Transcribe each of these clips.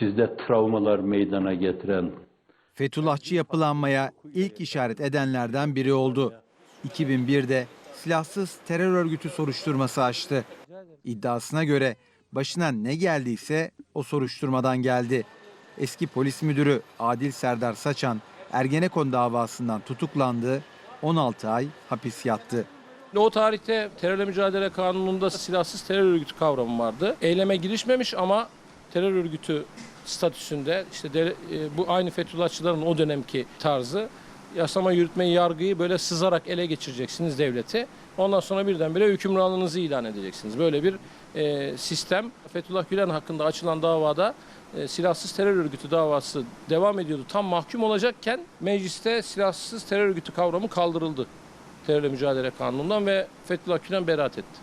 sizde travmalar meydana getiren Fethullahçı yapılanmaya ilk işaret edenlerden biri oldu. 2001'de silahsız terör örgütü soruşturması açtı. İddiasına göre başına ne geldiyse o soruşturmadan geldi. Eski polis müdürü Adil Serdar Saçan Ergenekon davasından tutuklandı, 16 ay hapis yattı. O tarihte terörle mücadele kanununda silahsız terör örgütü kavramı vardı. Eyleme girişmemiş ama terör örgütü statüsünde işte de- e, bu aynı Fethullahçıların o dönemki tarzı yasama yürütmeyi yargıyı böyle sızarak ele geçireceksiniz devleti. Ondan sonra birdenbire hükümranlığınızı ilan edeceksiniz. Böyle bir e, sistem Fethullah Gülen hakkında açılan davada e, silahsız terör örgütü davası devam ediyordu. Tam mahkum olacakken mecliste silahsız terör örgütü kavramı kaldırıldı terörle mücadele kanunundan ve Fethullah Gülen beraat etti.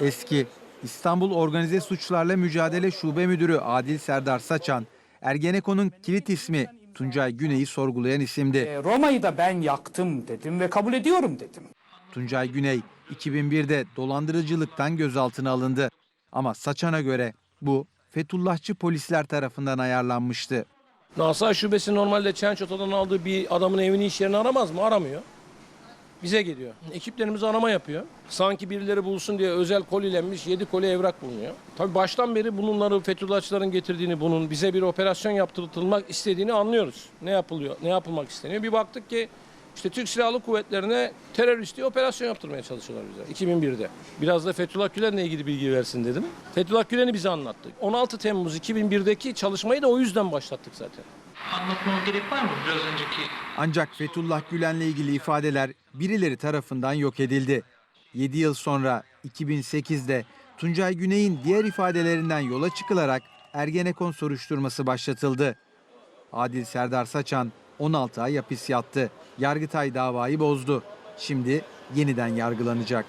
Eski İstanbul Organize Suçlarla Mücadele Şube Müdürü Adil Serdar Saçan, Ergenekon'un kilit ismi Tuncay Güney'i sorgulayan isimdi. E, Roma'yı da ben yaktım dedim ve kabul ediyorum dedim. Tuncay Güney 2001'de dolandırıcılıktan gözaltına alındı. Ama Saçan'a göre bu Fethullahçı polisler tarafından ayarlanmıştı. NASA şubesi normalde Çençoto'dan aldığı bir adamın evini iş yerini aramaz mı? Aramıyor. Bize geliyor. Ekiplerimiz arama yapıyor. Sanki birileri bulsun diye özel kolilenmiş 7 koli evrak bulunuyor. Tabii baştan beri bunları Fethullahçıların getirdiğini, bunun bize bir operasyon yaptırtılmak istediğini anlıyoruz. Ne yapılıyor, ne yapılmak isteniyor. Bir baktık ki işte Türk Silahlı Kuvvetleri'ne terörist diye operasyon yaptırmaya çalışıyorlar bize 2001'de. Biraz da Fethullah Gülen'le ilgili bilgi versin dedim. Fethullah Gülen'i bize anlattı. 16 Temmuz 2001'deki çalışmayı da o yüzden başlattık zaten. Biraz önceki Ancak Fethullah Gülen'le ilgili ifadeler birileri tarafından yok edildi. 7 yıl sonra 2008'de Tuncay Güney'in diğer ifadelerinden yola çıkılarak Ergenekon soruşturması başlatıldı. Adil Serdar Saçan 16 ay hapis yattı. Yargıtay davayı bozdu. Şimdi yeniden yargılanacak.